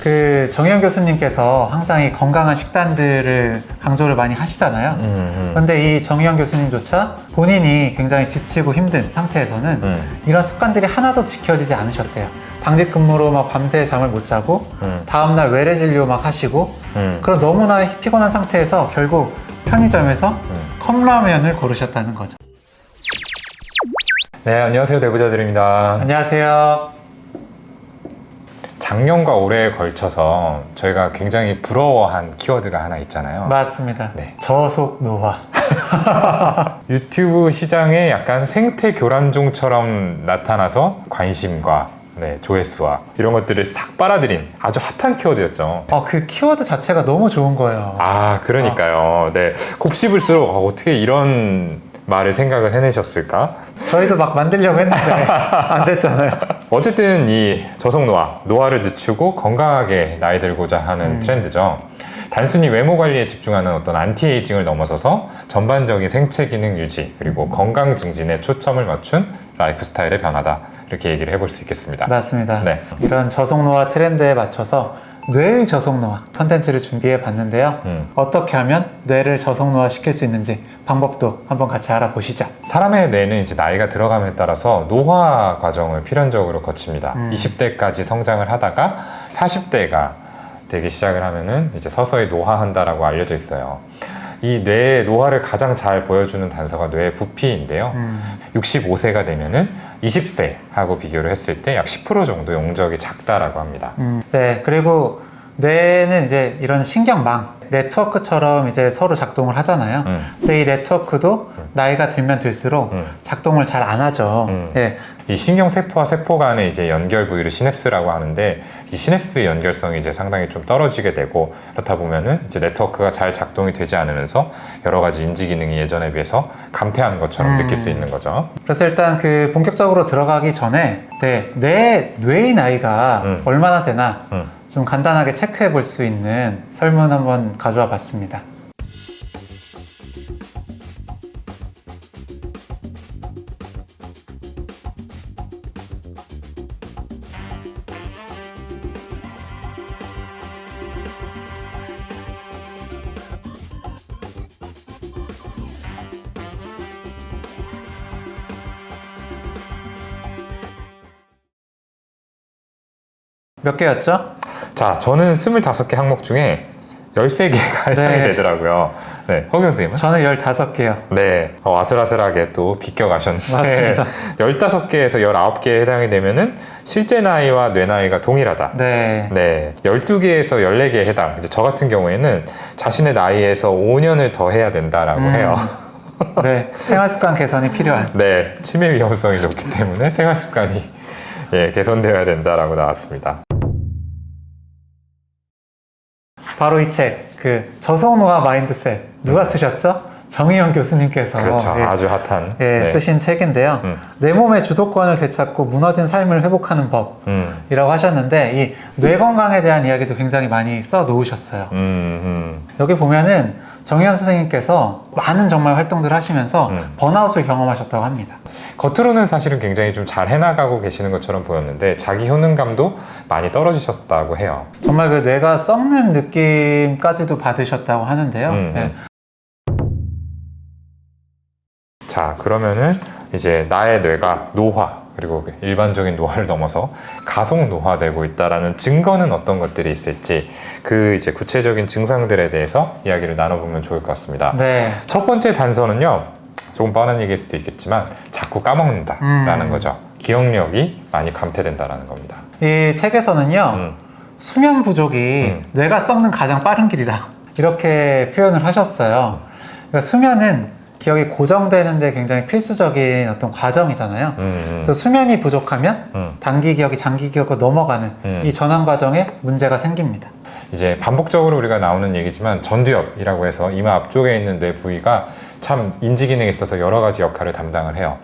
그 정희영 교수님께서 항상 이 건강한 식단들을 강조를 많이 하시잖아요. 음, 그런데 이 정희영 교수님조차 본인이 굉장히 지치고 힘든 상태에서는 음. 이런 습관들이 하나도 지켜지지 않으셨대요. 당직 근무로 막 밤새 잠을 못 자고 음. 다음날 외래 진료 막 하시고 음. 그런 너무나 피곤한 상태에서 결국 편의점에서 음. 컵라면을 고르셨다는 거죠. 네, 안녕하세요. 내부자들입니다. 안녕하세요. 작년과 올해에 걸쳐서 저희가 굉장히 부러워한 키워드가 하나 있잖아요. 맞습니다. 네. 저속 노화. 유튜브 시장에 약간 생태 교란종처럼 나타나서 관심과 네, 조회수와 이런 것들을 싹 빨아들인 아주 핫한 키워드였죠. 어, 그 키워드 자체가 너무 좋은 거예요. 아, 그러니까요. 네. 곱씹을수록 어, 어떻게 이런 말을 생각을 해내셨을까? 저희도 막 만들려고 했는데 안 됐잖아요. 어쨌든 이 저속 노화, 노화를 늦추고 건강하게 나이 들고자 하는 트렌드죠. 단순히 외모 관리에 집중하는 어떤 안티에이징을 넘어서서 전반적인 생체 기능 유지 그리고 건강 증진에 초점을 맞춘 라이프 스타일의 변화다 이렇게 얘기를 해볼 수 있겠습니다. 맞습니다. 네. 이런 저속 노화 트렌드에 맞춰서 뇌의 저속 노화 컨텐츠를 준비해 봤는데요. 음. 어떻게 하면 뇌를 저속 노화 시킬 수 있는지 방법도 한번 같이 알아보시죠. 사람의 뇌는 이제 나이가 들어감에 따라서 노화 과정을 필연적으로 거칩니다. 음. 20대까지 성장을 하다가 40대가 되기 시작을 하면은 이제 서서히 노화한다라고 알려져 있어요. 이 뇌의 노화를 가장 잘 보여주는 단서가 뇌의 부피인데요. 음. 65세가 되면은 20세하고 비교를 했을 때 약 10% 정도 용적이 작다라고 합니다. 음, 네, 그리고 뇌는 이제 이런 신경망, 네트워크처럼 이제 서로 작동을 하잖아요. 음. 근데 이 네트워크도 나이가 들면 들수록 음. 작동을 잘 안 하죠. 음. 예, 이 신경세포와 세포 간의 이제 연결 부위를 시냅스라고 하는데 이 시냅스 연결성이 이제 상당히 좀 떨어지게 되고 그렇다 보면은 이제 네트워크가 잘 작동이 되지 않으면서 여러 가지 인지 기능이 예전에 비해서 감퇴하는 것처럼 음. 느낄 수 있는 거죠. 그래서 일단 그 본격적으로 들어가기 전에 네, 내 뇌의 나이가 음. 얼마나 되나 음. 좀 간단하게 체크해 볼 수 있는 설문 한번 가져와 봤습니다. 몇 개였죠? 자, 저는 25개 항목 중에 13개가 해당이 네. 되더라고요. 네, 허경 선생님은? 저는 15개요. 네, 어, 아슬아슬하게 또 비껴가셨는데 맞습니다. 15개에서 19개에 해당이 되면은 실제 나이와 뇌 나이가 동일하다. 네. 네, 12개에서 14개에 해당. 이제 저 같은 경우에는 자신의 나이에서 5년을 더 해야 된다라고 음. 해요. 네. 생활 습관 개선이 필요한. 네, 치매 위험성이 높기 때문에 생활 습관이 예, 개선되어야 된다라고 나왔습니다. 바로 이 책, 그 저속노화 마인드셋 누가 쓰셨죠? 정의영 교수님께서 그렇죠. 예, 아주 핫한. 예, 네. 쓰신 책인데요. 음. 내 몸의 주도권을 되찾고 무너진 삶을 회복하는 법. 음, 이라고 하셨는데 이 뇌 건강에 대한 이야기도 굉장히 많이 써 놓으셨어요. 음, 음. 여기 보면은 정희연 선생님께서 많은 정말 활동들을 하시면서 음. 번아웃을 경험하셨다고 합니다. 겉으로는 사실은 굉장히 좀 잘 해나가고 계시는 것처럼 보였는데 자기 효능감도 많이 떨어지셨다고 해요. 정말 그 뇌가 썩는 느낌까지도 받으셨다고 하는데요. 음, 예. 음. 자, 그러면은 이제 나의 뇌가 노화 그리고 그 일반적인 노화를 넘어서 가속 노화되고 있다라는 증거는 어떤 것들이 있을지 그 이제 구체적인 증상들에 대해서 이야기를 나눠보면 좋을 것 같습니다. 네. 첫 번째 단서는요. 조금 뻔한 얘기일 수도 있겠지만 자꾸 까먹는다라는 음. 거죠. 기억력이 많이 감퇴된다라는 겁니다. 이 책에서는요. 음, 수면 부족이 음. 뇌가 썩는 가장 빠른 길이다. 이렇게 표현을 하셨어요. 그러니까 수면은 기억이 고정되는데 굉장히 필수적인 어떤 과정이잖아요. 음, 그래서 수면이 부족하면 음. 단기 기억이 장기 기억으로 넘어가는 음. 이 전환 과정에 문제가 생깁니다. 이제 반복적으로 우리가 나오는 얘기지만 전두엽이라고 해서 이마 앞쪽에 있는 뇌 부위가 참 인지 기능에 있어서 여러 가지 역할을 담당을 해요.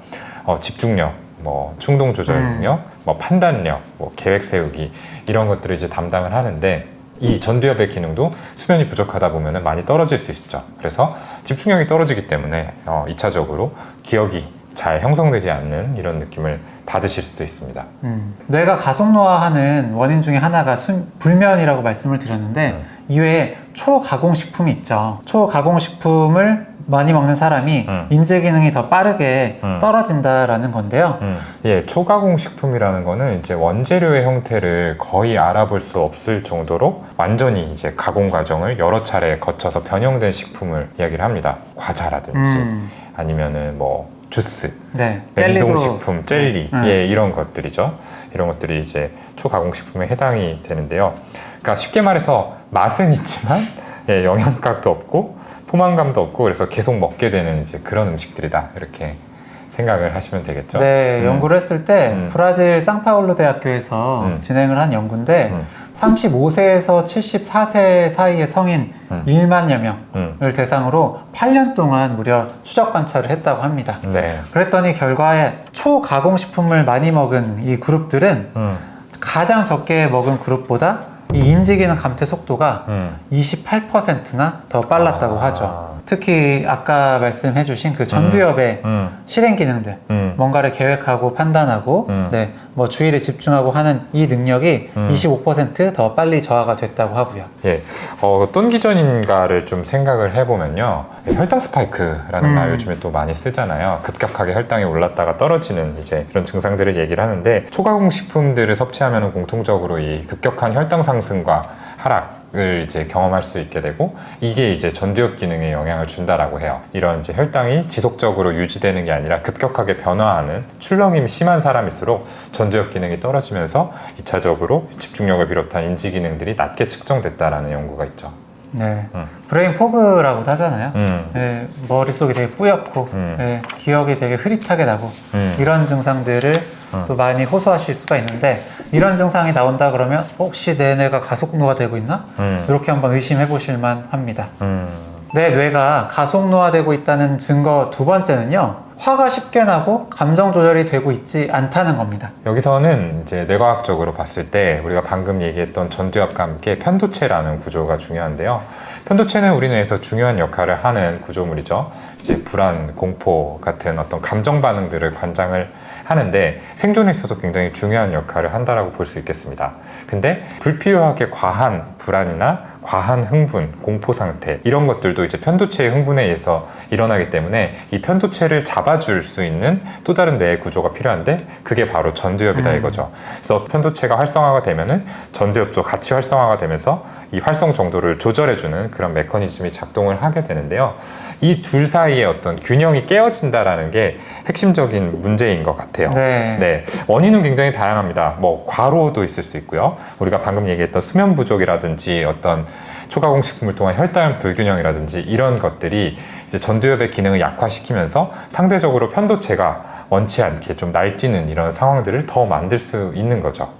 어, 집중력, 뭐 충동 조절 음. 능력, 뭐 판단력, 뭐 계획 세우기 이런 것들을 이제 담당을 하는데 이 전두엽의 기능도 수면이 부족하다 보면 많이 떨어질 수 있죠. 그래서 집중력이 떨어지기 때문에 어, 2차적으로 기억이 잘 형성되지 않는 이런 느낌을 받으실 수도 있습니다. 음, 뇌가 가속노화하는 원인 중에 하나가 순, 불면이라고 말씀을 드렸는데 음. 이외에 초가공식품이 있죠. 초가공식품을 많이 먹는 사람이 음. 인지 기능이 더 빠르게 음. 떨어진다라는 건데요. 음, 예, 초가공 식품이라는 거는 이제 원재료의 형태를 거의 알아볼 수 없을 정도로 완전히 이제 가공 과정을 여러 차례 거쳐서 변형된 식품을 이야기를 합니다. 과자라든지 음, 아니면은 뭐 주스, 네, 냉동식품, 젤리, 음. 예, 이런 것들이죠. 이런 것들이 이제 초가공식품에 해당이 되는데요. 그러니까 쉽게 말해서 맛은 있지만 예, 영양각도 없고 포만감도 없고 그래서 계속 먹게 되는 이제 그런 음식들이다 이렇게 생각을 하시면 되겠죠. 네, 음. 연구를 했을 때 음. 브라질 상파울루 대학교에서 음. 진행을 한 연구인데 음. 35세에서 74세 사이의 성인 음. 1만여 명을 음. 대상으로 8년 동안 무려 추적 관찰을 했다고 합니다. 네. 그랬더니 결과에 초가공식품을 많이 먹은 이 그룹들은 음, 가장 적게 먹은 그룹보다 이 인지기능 감퇴 속도가 음. 28%나 더 빨랐다고 아. 하죠. 특히 아까 말씀해 주신 그 전두엽의 음. 실행 기능들, 음. 뭔가를 계획하고 판단하고, 음. 네, 뭐 주의를 집중하고 하는 이 능력이 음. 25%더 빨리 저하가 됐다고 하고요. 예, 어, 어떤 기전인가를 좀 생각을 해보면요. 혈당 스파이크라는 음. 말 요즘에 또 많이 쓰잖아요. 급격하게 혈당이 올랐다가 떨어지는 이제 이런 증상들을 얘기를 하는데 초가공 식품들을 섭취하면 공통적으로 이 급격한 혈당 상승과 하락 을 이제 경험할 수 있게 되고 이게 이제 전두엽 기능에 영향을 준다라고 해요. 이런 이제 혈당이 지속적으로 유지되는 게 아니라 급격하게 변화하는 출렁임이 심한 사람일수록 전두엽 기능이 떨어지면서 2차적으로 집중력을 비롯한 인지 기능들이 낮게 측정됐다라는 연구가 있죠. 네. 음. 브레인 포그라고도 하잖아요. 음. 네, 머릿속이 되게 뿌옇고, 음. 네, 기억이 되게 흐릿하게 나고, 음. 이런 증상들을 음. 또 많이 호소하실 수가 있는데, 이런 증상이 나온다 그러면 혹시 내 뇌가 가속노화 되고 있나? 음. 이렇게 한번 의심해 보실 만 합니다. 음. 내 뇌가 가속노화되고 있다는 증거 두 번째는요, 화가 쉽게 나고 감정 조절이 되고 있지 않다는 겁니다. 여기서는 이제 뇌과학적으로 봤을 때 우리가 방금 얘기했던 전두엽과 함께 편도체라는 구조가 중요한데요. 편도체는 우리 뇌에서 중요한 역할을 하는 구조물이죠. 이제 불안, 공포 같은 어떤 감정 반응들을 관장을 하는데 생존에 있어서 굉장히 중요한 역할을 한다라고 볼 수 있겠습니다. 근데 불필요하게 과한 불안이나 과한 흥분, 공포 상태 이런 것들도 이제 편도체의 흥분에 의해서 일어나기 때문에 이 편도체를 잡아줄 수 있는 또 다른 뇌의 구조가 필요한데 그게 바로 전두엽이다 음. 이거죠. 그래서 편도체가 활성화가 되면은 전두엽도 같이 활성화가 되면서 이 활성 정도를 조절해주는 그런 메커니즘이 작동을 하게 되는데요. 이 둘 사이의 어떤 균형이 깨어진다라는 게 핵심적인 문제인 것 같아요. 네. 네, 원인은 굉장히 다양합니다. 뭐 과로도 있을 수 있고요. 우리가 방금 얘기했던 수면 부족이라든지 어떤 초가공 식품을 통한 혈당 불균형이라든지 이런 것들이 이제 전두엽의 기능을 약화시키면서 상대적으로 편도체가 원치 않게 좀 날뛰는 이런 상황들을 더 만들 수 있는 거죠.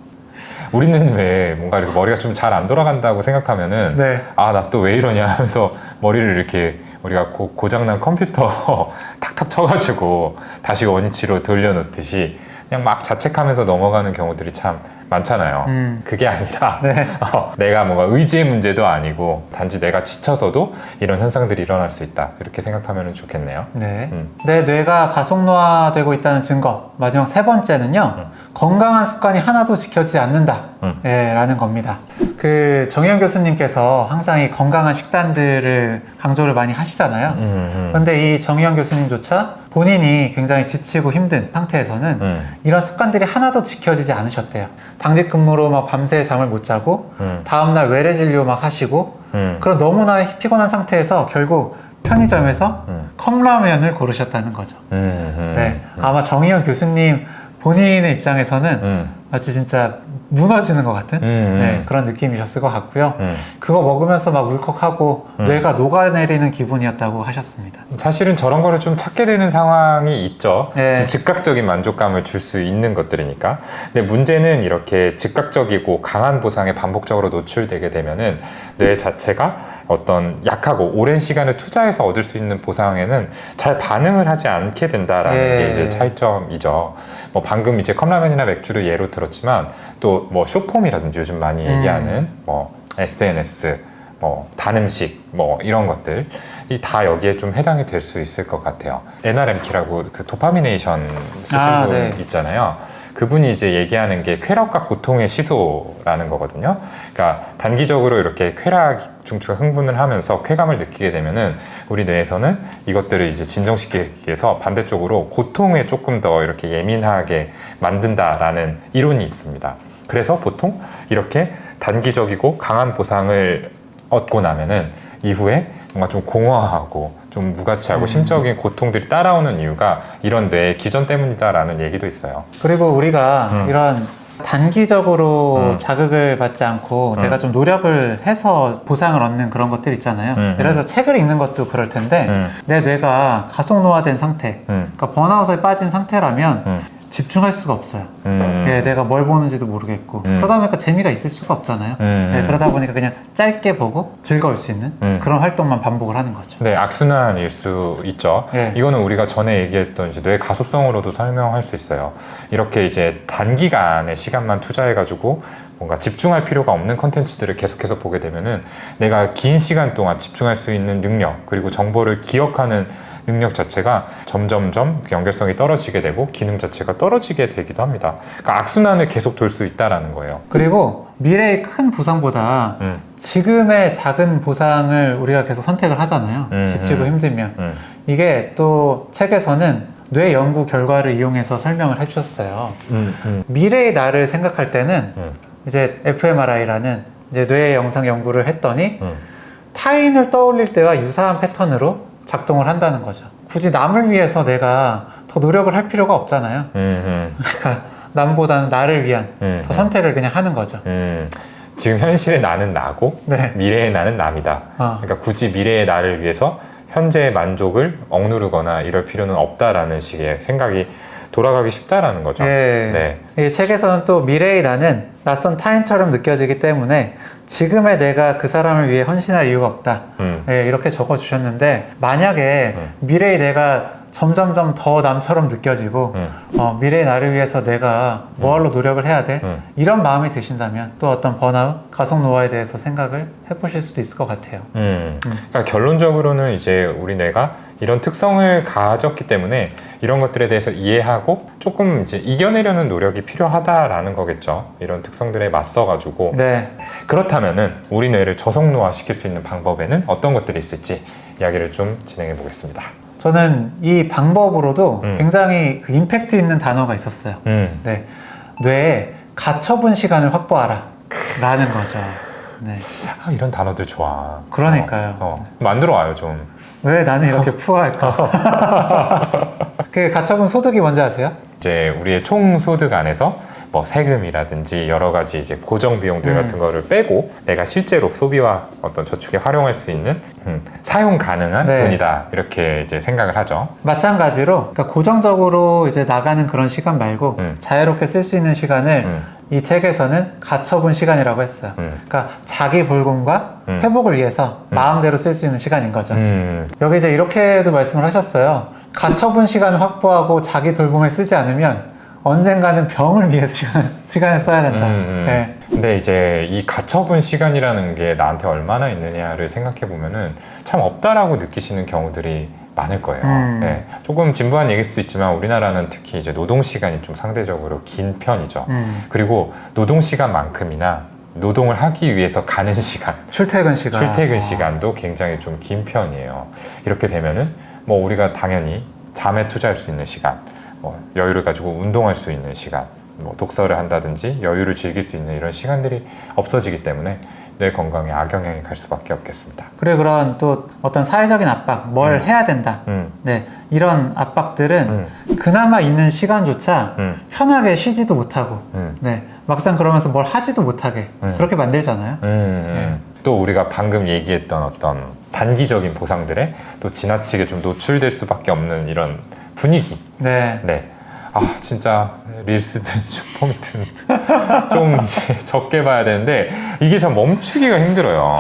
우리는 왜 뭔가 이렇게 머리가 좀 잘 안 돌아간다고 생각하면은 네. 아나 또 왜 이러냐 하면서 머리를 이렇게 우리가 고, 고장난 컴퓨터 탁탁 쳐가지고 다시 원위치로 돌려놓듯이 그냥 막 자책하면서 넘어가는 경우들이 참 많잖아요. 음. 그게 아니라 네. 어, 내가 뭔가 의지의 문제도 아니고 단지 내가 지쳐서도 이런 현상들이 일어날 수 있다 이렇게 생각하면 좋겠네요. 네. 음. 내 뇌가 가속노화되고 있다는 증거. 마지막 세 번째는요. 건강한 습관이 하나도 지켜지지 않는다. 음. 예, 라는 겁니다. 그 정현 교수님께서 항상 이 건강한 식단들을 강조를 많이 하시잖아요. 음, 음. 근데 이 정현 교수님조차 본인이 굉장히 지치고 힘든 상태에서는 음. 이런 습관들이 하나도 지켜지지 않으셨대요. 당직 근무로 막 밤새 잠을 못 자고 음. 다음날 외래 진료 막 하시고 음. 그런 너무나 피곤한 상태에서 결국 편의점에서 음. 컵라면을 고르셨다는 거죠. 음, 음. 네. 아마 정의원 교수님 본인의 입장에서는 음. 마치 진짜 무너지는 것 같은 음, 음. 네, 그런 느낌이셨을 것 같고요. 음. 그거 먹으면서 막 울컥하고 음. 뇌가 녹아내리는 기분이었다고 하셨습니다. 사실은 저런 거를 좀 찾게 되는 상황이 있죠. 네. 좀 즉각적인 만족감을 줄 수 있는 것들이니까. 근데 문제는 이렇게 즉각적이고 강한 보상에 반복적으로 노출되게 되면은 뇌 자체가 어떤 약하고 오랜 시간을 투자해서 얻을 수 있는 보상에는 잘 반응을 하지 않게 된다라는 예. 게 이제 차이점이죠. 뭐 방금 이제 컵라면이나 맥주를 예로 들었지만 또 뭐 쇼폼이라든지 요즘 많이 음. 얘기하는 뭐 SNS 뭐 단음식, 뭐 이런 것들 이 다 여기에 좀 해당이 될 수 있을 것 같아요. NRM키라고 그 도파미네이션 쓰신 아, 분 네. 있잖아요. 그분이 이제 얘기하는 게 쾌락과 고통의 시소라는 거거든요. 그러니까 단기적으로 이렇게 쾌락 중추가 흥분을 하면서 쾌감을 느끼게 되면은 우리 뇌에서는 이것들을 이제 진정시키기 위해서 반대쪽으로 고통에 조금 더 이렇게 예민하게 만든다라는 이론이 있습니다. 그래서 보통 이렇게 단기적이고 강한 보상을 얻고 나면은 이후에 뭔가 좀 공허하고 좀 무가치하고 심적인 고통들이 따라오는 이유가 이런 뇌의 기전 때문이다라는 얘기도 있어요. 그리고 우리가 음. 이런 단기적으로 음. 자극을 받지 않고 음. 내가 좀 노력을 해서 보상을 얻는 그런 것들 있잖아요. 음, 예를 들어서 책을 읽는 것도 그럴 텐데 음. 내 뇌가 가속 노화된 상태, 음. 그러니까 번아웃에 빠진 상태라면 음. 집중할 수가 없어요. 음. 예, 내가 뭘 보는지도 모르겠고 음. 그러다 보니까 재미가 있을 수가 없잖아요. 음. 예, 그러다 보니까 그냥 짧게 보고 즐거울 수 있는 음. 그런 활동만 반복을 하는 거죠. 네, 악순환일 수 있죠. 네. 이거는 우리가 전에 얘기했던 이제 뇌 가소성으로도 설명할 수 있어요. 이렇게 이제 단기간의 시간만 투자해가지고 뭔가 집중할 필요가 없는 컨텐츠들을 계속해서 보게 되면은 내가 긴 시간 동안 집중할 수 있는 능력 그리고 정보를 기억하는 능력 자체가 점점점 연결성이 떨어지게 되고 기능 자체가 떨어지게 되기도 합니다. 그러니까 악순환을 계속 돌 수 있다라는 거예요. 그리고 미래의 큰 보상보다 음, 지금의 작은 보상을 우리가 계속 선택을 하잖아요. 음, 지치고 음. 힘들면. 음, 이게 또 책에서는 뇌 연구 결과를 이용해서 설명을 해주셨어요. 음, 음, 미래의 나를 생각할 때는 음, 이제 fMRI라는 이제 뇌 영상 연구를 했더니 음. 타인을 떠올릴 때와 유사한 패턴으로 작동을 한다는 거죠. 굳이 남을 위해서 내가 더 노력을 할 필요가 없잖아요. 음, 음. 그러니까 남보다는 나를 위한 음, 더 음. 선택을 그냥 하는 거죠. 음, 지금 현실의 나는 나고 네. 미래의 나는 남이다. 어. 그러니까 굳이 미래의 나를 위해서 현재의 만족을 억누르거나 이럴 필요는 없다라는 식의 생각이 돌아가기 쉽다라는 거죠. 예. 네. 이 책에서는 또 미래의 나는 낯선 타인처럼 느껴지기 때문에 지금의 내가 그 사람을 위해 헌신할 이유가 없다. 음. 예, 이렇게 적어 주셨는데 만약에 음. 미래의 내가 점점점 더 남처럼 느껴지고 음. 어, 미래의 나를 위해서 내가 뭐하러 노력을 해야 돼? 음. 이런 마음이 드신다면 또 어떤 번아웃, 가속 노화에 대해서 생각을 해보실 수도 있을 것 같아요. 음. 그러니까 결론적으로는 이제 우리 뇌가 이런 특성을 가졌기 때문에 이런 것들에 대해서 이해하고 조금 이제 이겨내려는 노력이 필요하다라는 거겠죠. 이런 특성들에 맞서가지고 네, 그렇다면은 우리 뇌를 저속노화 시킬 수 있는 방법에는 어떤 것들이 있을지 이야기를 좀 진행해 보겠습니다. 저는 이 방법으로도 음. 굉장히 그 임팩트 있는 단어가 있었어요. 음. 네, 뇌에 가처분 시간을 확보하라 라는 거죠. 네, 아, 이런 단어들 좋아. 그러니까요. 어, 어. 만들어 와요 좀. 왜 나는 이렇게 푸어할까? 그 가처분 소득이 뭔지 아세요? 이제 우리의 총 소득 안에서 뭐 세금이라든지 여러 가지 이제 고정 비용들 음. 같은 거를 빼고 내가 실제로 소비와 어떤 저축에 활용할 수 있는 음, 사용 가능한 네. 돈이다 이렇게 이제 생각을 하죠. 마찬가지로 그러니까 고정적으로 이제 나가는 그런 시간 말고 음. 자유롭게 쓸 수 있는 시간을 음, 이 책에서는 가처분 시간이라고 했어요. 음. 그러니까 자기 볼곰과 음. 회복을 위해서 마음대로 쓸 수 있는 시간인 거죠. 음, 여기 이제 이렇게도 말씀을 하셨어요. 가처분 시간을 확보하고 자기 돌봄에 쓰지 않으면 언젠가는 병을 위해서 시간을, 시간 을 써야 된다. 음, 음. 네. 근데 이제 이 가처분 시간이라는 게 나한테 얼마나 있느냐를 생각해 보면은 참 없다라고 느끼시는 경우들이 많을 거예요. 음. 네. 조금 진부한 얘기일 수도 있지만 우리나라는 특히 이제 노동 시간이 좀 상대적으로 긴 편이죠. 음. 그리고 노동 시간만큼이나 노동을 하기 위해서 가는 시간, 출퇴근 시간. 출퇴근 어. 시간도 굉장히 좀 긴 편이에요. 이렇게 되면은 뭐 우리가 당연히 잠에 투자할 수 있는 시간, 뭐 여유를 가지고 운동할 수 있는 시간, 뭐 독서를 한다든지 여유를 즐길 수 있는 이런 시간들이 없어지기 때문에 뇌 건강에 악영향이 갈 수밖에 없겠습니다. 그래 그런 또 어떤 사회적인 압박, 뭘 해야 된다. 음, 네, 이런 압박들은 음, 그나마 있는 시간조차 음, 편하게 쉬지도 못하고, 음, 네, 막상 그러면서 뭘 하지도 못하게 음. 그렇게 만들잖아요. 음, 음. 또 우리가 방금 얘기했던 어떤 단기적인 보상들에 또 지나치게 좀 노출될 수밖에 없는 이런 분위기. 네, 네. 아 진짜 릴스든 슈퍼미든 좀 이제 적게 봐야 되는데 이게 참 멈추기가 힘들어요.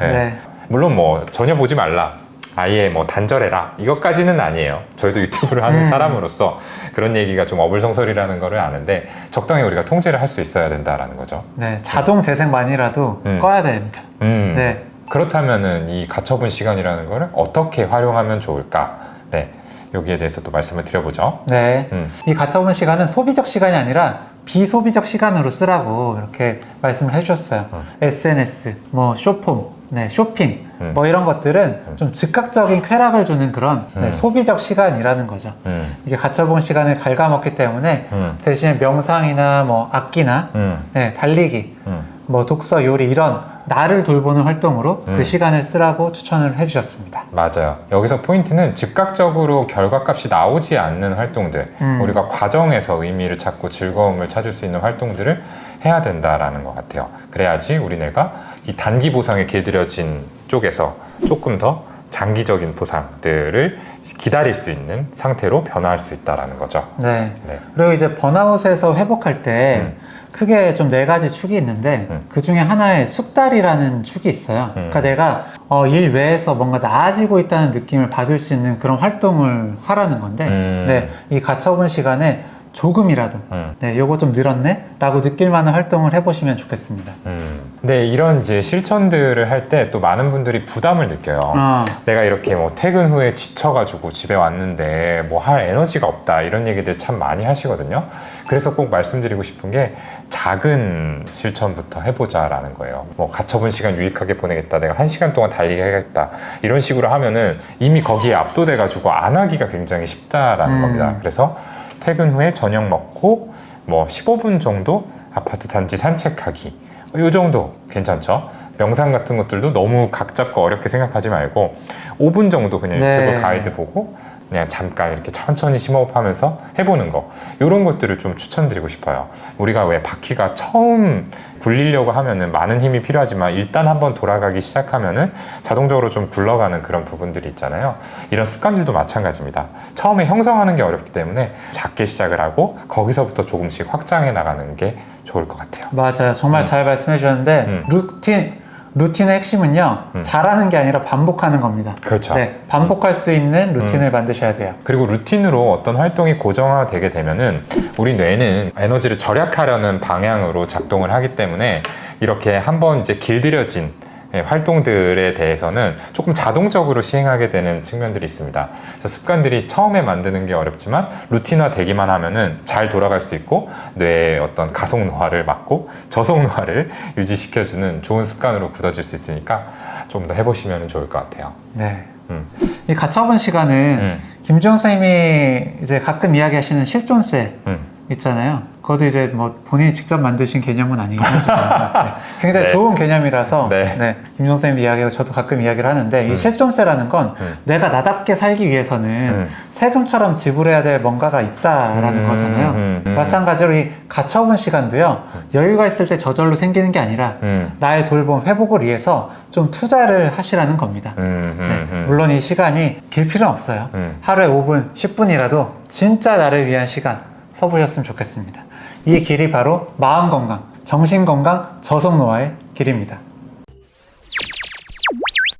네. 네. 물론 뭐 전혀 보지 말라. 아예 뭐 단절해라 이것까지는 아니에요. 저희도 유튜브를 하는 음. 사람으로서 그런 얘기가 좀 어불성설이라는 거를 아는데 적당히 우리가 통제를 할 수 있어야 된다라는 거죠. 네, 자동 재생만이라도 음. 꺼야 됩니다. 음. 네, 그렇다면은 이 가처분 시간이라는 거를 어떻게 활용하면 좋을까? 네. 여기에 대해서 또 말씀을 드려보죠. 네. 음. 이 가처분 시간은 소비적 시간이 아니라 비소비적 시간으로 쓰라고 이렇게 말씀을 해주셨어요. 음. SNS, 뭐 쇼폼, 네, 쇼핑, 음. 뭐 이런 것들은 좀 즉각적인 쾌락을 주는 그런 네, 음. 소비적 시간이라는 거죠. 음. 이게 가처분 시간을 갉아먹기 때문에 음. 대신에 명상이나 뭐 악기나 음. 네, 달리기, 음. 뭐 독서, 요리 이런 나를 돌보는 활동으로 음. 그 시간을 쓰라고 추천을 해주셨습니다. 맞아요. 여기서 포인트는 즉각적으로 결과값이 나오지 않는 활동들, 음. 우리가 과정에서 의미를 찾고 즐거움을 찾을 수 있는 활동들을 해야 된다라는 것 같아요. 그래야지 우리네가 이 단기 보상에 길들여진 쪽에서 조금 더 장기적인 보상들을 기다릴 수 있는 상태로 변화할 수 있다라는 거죠. 네. 네. 그리고 이제 번아웃에서 회복할 때 음. 크게 좀 네 가지 축이 있는데 음. 그 중에 하나에 숙달이라는 축이 있어요. 음. 그러니까 내가 어, 일 외에서 뭔가 나아지고 있다는 느낌을 받을 수 있는 그런 활동을 하라는 건데 음. 네, 이 가처분 시간에 조금이라도 음. 네, 요거 좀 늘었네? 라고 느낄 만한 활동을 해보시면 좋겠습니다. 음. 근데 이런 이제 실천들을 할 때 또 많은 분들이 부담을 느껴요. 어, 내가 이렇게 뭐 퇴근 후에 지쳐가지고 집에 왔는데 뭐 할 에너지가 없다 이런 얘기들 참 많이 하시거든요. 그래서 꼭 말씀드리고 싶은 게 작은 실천부터 해보자라는 거예요. 뭐 가처분 시간 유익하게 보내겠다. 내가 한 시간 동안 달리기 해야겠다. 이런 식으로 하면은 이미 거기에 압도돼가지고 안 하기가 굉장히 쉽다라는 음. 겁니다. 그래서 퇴근 후에 저녁 먹고 뭐 15분 정도 아파트 단지 산책하기. 이 정도 괜찮죠? 명상 같은 것들도 너무 각 잡고 어렵게 생각하지 말고 5분 정도 그냥 네. 유튜브 가이드 보고 그냥 잠깐 이렇게 천천히 심호흡하면서 해보는 거 이런 것들을 좀 추천드리고 싶어요. 우리가 왜 바퀴가 처음 굴리려고 하면은 많은 힘이 필요하지만 일단 한번 돌아가기 시작하면은 자동적으로 좀 굴러가는 그런 부분들이 있잖아요. 이런 습관들도 마찬가지입니다. 처음에 형성하는 게 어렵기 때문에 작게 시작을 하고 거기서부터 조금씩 확장해 나가는 게 좋을 것 같아요. 맞아요. 정말 잘 말씀해 주셨는데 음. 루틴 루틴의 핵심은요 음. 잘하는 게 아니라 반복하는 겁니다. 그렇죠. 네, 반복할 수 있는 루틴을 만드셔야 돼요. 그리고 루틴으로 어떤 활동이 고정화되게 되면은 우리 뇌는 에너지를 절약하려는 방향으로 작동을 하기 때문에 이렇게 한번 이제 길들여진 예, 활동들에 대해서는 조금 자동적으로 시행하게 되는 측면들이 있습니다. 그래서 습관들이 처음에 만드는 게 어렵지만 루틴화 되기만 하면은 잘 돌아갈 수 있고 뇌의 어떤 가속 노화를 막고 저속 노화를 유지시켜주는 좋은 습관으로 굳어질 수 있으니까 좀 더 해보시면 좋을 것 같아요. 네. 음. 이 가처분 시간은 음. 김지용 선생님이 이제 가끔 이야기하시는 실존세 음. 있잖아요. 그것도 이제 뭐 본인이 직접 만드신 개념은 아니긴 하지만 네, 굉장히 네. 좋은 개념이라서 네. 네. 김지용 선생님 이야기하고 저도 가끔 이야기를 하는데 이 음. 실존세라는 건 음. 내가 나답게 살기 위해서는 음. 세금처럼 지불해야 될 뭔가가 있다라는 음, 거잖아요. 음, 음. 마찬가지로 이 가처분 시간도요. 여유가 있을 때 저절로 생기는 게 아니라 음. 나의 돌봄 회복을 위해서 좀 투자를 하시라는 겁니다. 음, 음, 네, 음. 물론 이 시간이 길 필요는 없어요. 음. 하루에 5분, 10분이라도 진짜 나를 위한 시간 써보셨으면 좋겠습니다. 이 길이 바로 마음 건강, 정신 건강, 저속 노화의 길입니다.